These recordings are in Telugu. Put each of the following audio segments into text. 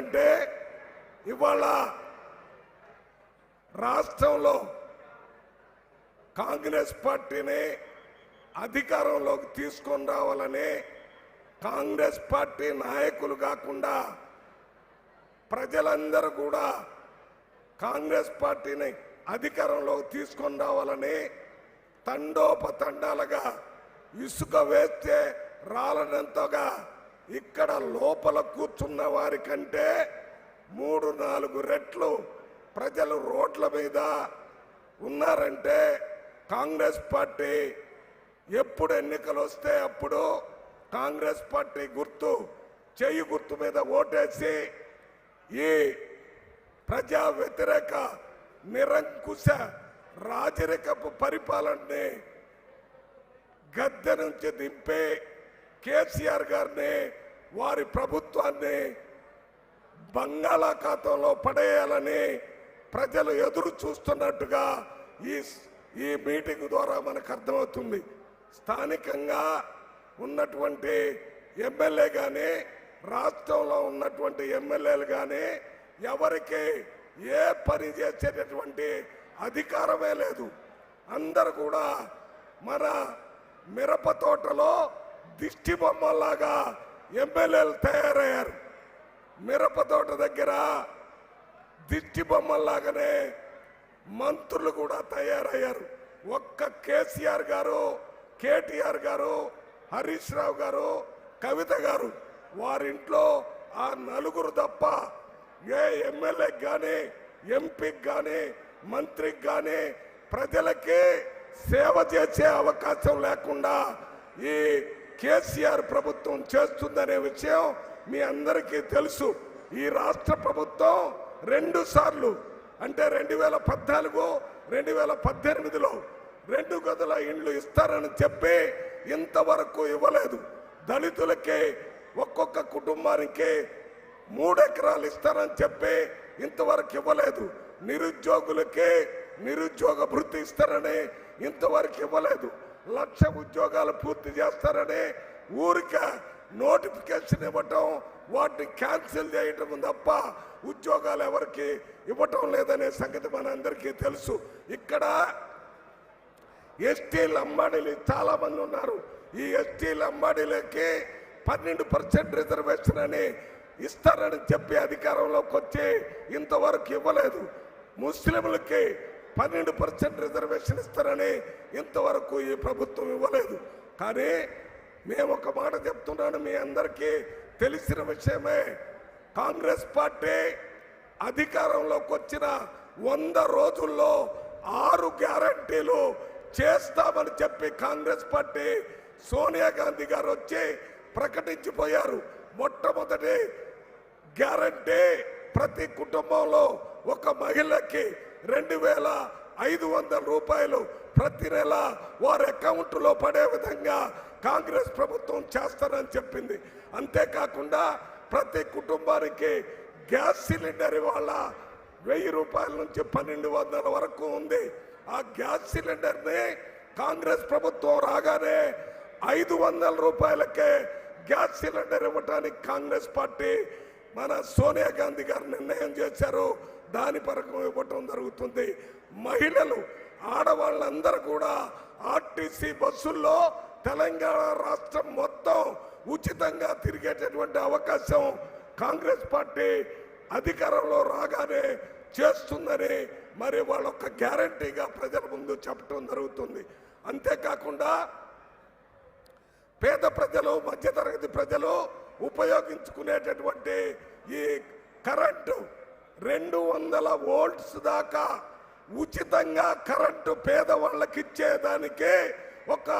ఎందుకంటే ఇవాళ రాష్ట్రంలో కాంగ్రెస్ పార్టీని అధికారంలోకి తీసుకొని రావాలని కాంగ్రెస్ పార్టీ నాయకులు కాకుండా ప్రజలందరూ కూడా కాంగ్రెస్ పార్టీని అధికారంలోకి తీసుకొని రావాలని తండోపతండాలుగా ఇసుక వేస్తే రాలనంతగా ఇక్కడ లోపల కూర్చున్న వారికంటే మూడు నాలుగు రెట్లు ప్రజలు రోడ్ల మీద ఉన్నారంటే కాంగ్రెస్ పార్టీ ఎప్పుడు ఎన్నికలు వస్తే అప్పుడు కాంగ్రెస్ పార్టీ గుర్తు చేయి గుర్తు మీద ఓటేసి ఈ ప్రజా వ్యతిరేక నిరంకుశ రాజరికపు పరిపాలనని గద్దె నుంచి దింపే కేసీఆర్ గారిని వారి ప్రభుత్వాన్ని బంగాళాఖాతంలో పడేయాలని ప్రజలు ఎదురు చూస్తున్నట్టుగా ఈ ఈ మీటింగ్ ద్వారా మనకు అర్థమవుతుంది. స్థానికంగా ఉన్నటువంటి ఎమ్మెల్యే కానీ రాష్ట్రంలో ఉన్నటువంటి ఎమ్మెల్యేలు కానీ ఎవరికి ఏ పని చేసేటటువంటి అధికారమే లేదు. అందరు కూడా మన మిరప తోటలో దిష్టి బొమ్మలాగా ఎమ్మెల్యేలు తయారయ్యారు. మిరప తోట దగ్గర దిష్టి బొమ్మలాగానే మంత్రులు కూడా తయారయ్యారు. ఒక్క కేసీఆర్ గారు కేటీఆర్ గారు హరీష్ రావు గారు కవిత గారు వారింట్లో ఆ నలుగురు తప్ప ఏ ఎమ్మెల్యేకి కానీ ఎంపీకి కానీ మంత్రికి కానీ ప్రజలకి సేవ చేసే అవకాశం లేకుండా ఈ కేసీఆర్ ప్రభుత్వం చేస్తుందనే విషయం మీ అందరికీ తెలుసు. ఈ రాష్ట్ర ప్రభుత్వం రెండు సార్లు అంటే రెండు వేల పద్నాలుగు రెండు వేల పద్దెనిమిదిలో రెండు గదుల ఇండ్లు ఇస్తారని చెప్పి ఇంతవరకు ఇవ్వలేదు. దళితులకి ఒక్కొక్క కుటుంబానికి మూడు ఎకరాలు ఇస్తారని చెప్పి ఇంతవరకు ఇవ్వలేదు. నిరుద్యోగులకి నిరుద్యోగ భృతి ఇస్తారని ఇంతవరకు ఇవ్వలేదు. లక్ష ఉద్యోగాలు పూర్తి చేస్తారని ఊరిక నోటిఫికేషన్ ఇవ్వటం వాటిని క్యాన్సిల్ చేయటం తప్ప ఉద్యోగాలు ఎవరికి ఇవ్వటం లేదనే సంగతి మనందరికీ తెలుసు. ఇక్కడ ఎస్టీ లంబాడీలు చాలామంది ఉన్నారు. ఈ ఎస్టీ లంబాడీలకి పన్నెండు పర్సెంట్ రిజర్వేషన్ అని ఇస్తారని చెప్పి అధికారంలోకి వచ్చి ఇంతవరకు ఇవ్వలేదు. ముస్లింలకి పన్నెండు పర్సెంట్ రిజర్వేషన్ ఇస్తారని ఇంతవరకు ఈ ప్రభుత్వం ఇవ్వలేదు. కానీ మేము ఒక మాట చెప్తున్నాను మీ అందరికీ తెలిసిన విషయమే. కాంగ్రెస్ పార్టీ అధికారంలోకి వచ్చిన వంద రోజుల్లో ఆరు గ్యారంటీలు చేస్తామని చెప్పి కాంగ్రెస్ పార్టీ సోనియా గాంధీ గారు వచ్చి ప్రకటించిపోయారు. మొట్టమొదటి గ్యారంటీ ప్రతి కుటుంబంలో ఒక మహిళకి రెండు వేల ఐదు వందల రూపాయలు ప్రతి నెల వారి అకౌంట్లో పడే విధంగా కాంగ్రెస్ ప్రభుత్వం చేస్తారని చెప్పింది. అంతేకాకుండా ప్రతి కుటుంబానికి గ్యాస్ సిలిండర్ ఇవాళ వెయ్యి రూపాయల నుంచి పన్నెండు వందల వరకు ఉంది. ఆ గ్యాస్ సిలిండర్ని కాంగ్రెస్ ప్రభుత్వం రాగానే ఐదు వందల రూపాయలకే గ్యాస్ సిలిండర్ ఇవ్వటానికి కాంగ్రెస్ పార్టీ మన సోనియా గాంధీ గారు నిర్ణయం చేశారు. దాని పరకు ఇవ్వటం జరుగుతుంది. మహిళలు ఆడవాళ్ళందరూ కూడా ఆర్టీసీ బస్సుల్లో తెలంగాణ రాష్ట్రం మొత్తం ఉచితంగా తిరిగేటటువంటి అవకాశం కాంగ్రెస్ పార్టీ అధికారంలో రాగానే చేస్తుందని మరి వాళ్ళ ఒక గ్యారంటీగా ప్రజల ముందు చెప్పడం జరుగుతుంది. అంతేకాకుండా పేద ప్రజలు మధ్యతరగతి ప్రజలు ఉపయోగించుకునేటటువంటి ఈ కరెంటు రెండు వందల వోల్ట్స్ దాకా ఉచితంగా కరెంటు పేదవాళ్ళకి ఇచ్చేదానికే ఒక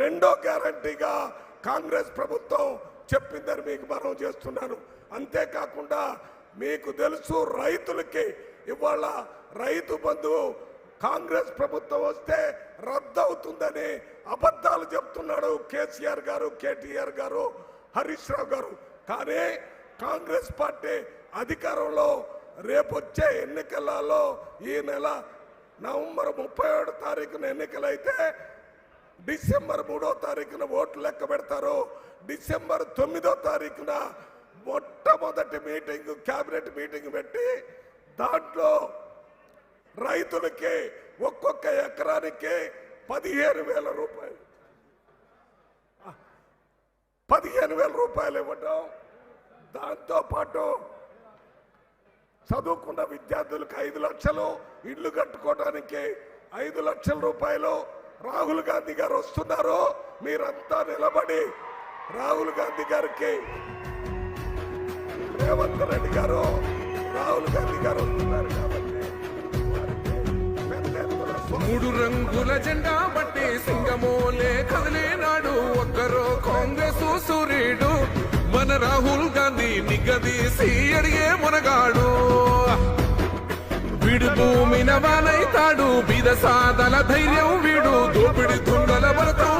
రెండో గ్యారంటీగా కాంగ్రెస్ ప్రభుత్వం చెప్పిందని మీకు మనం చేస్తున్నాను. అంతేకాకుండా మీకు తెలుసు రైతులకి ఇవాళ రైతు బంధువు కాంగ్రెస్ ప్రభుత్వం వస్తే రద్దవుతుందని అబద్ధాలు చెప్తున్నాడు కేసీఆర్ గారు కేటీఆర్ గారు హరీష్ రావు గారు. కానీ కాంగ్రెస్ పార్టీ అధికారంలో రేపొచ్చే ఎన్నికలలో ఈ నెల నవంబర్ ముప్పై ఏడు తారీఖున ఎన్నికలైతే డిసెంబర్ మూడో తారీఖున ఓట్లు లెక్క పెడతారు డిసెంబర్ తొమ్మిదో తారీఖున మొట్టమొదటి మీటింగ్ క్యాబినెట్ మీటింగ్ పెట్టి దాంట్లో రైతులకి ఒక్కొక్క ఎకరానికి పదిహేను వేల రూపాయలు. పదిహేను వేల రూపాయలు ఇవ్వటం. దాంతో పాటు చదువుకున్న విద్యార్థులకు ఐదు లక్షలు ఇల్లు కట్టుకోవడానికి ఐదు లక్షల రూపాయలు రాహుల్ గాంధీ గారు వస్తున్నారు. మీరంతా నిలబడి రాహుల్ గాంధీ గారికి రేవంత్ రెడ్డి గారు రాహుల్ గాంధీ గారు వస్తున్నారు కాబట్టి మూడు రంగుల జెండా బట్టి సింగమోలే కదిలేనాడు ఒక్కరో కాంగ్రెస్ సూర్యుడు. మన రాహుల్ గాంధీ నిగదీసి అడిగే మునగాడు వీడు భూమిన బిద సాదల ధైర్యం వీడు దోపిడి దొంగల భరతం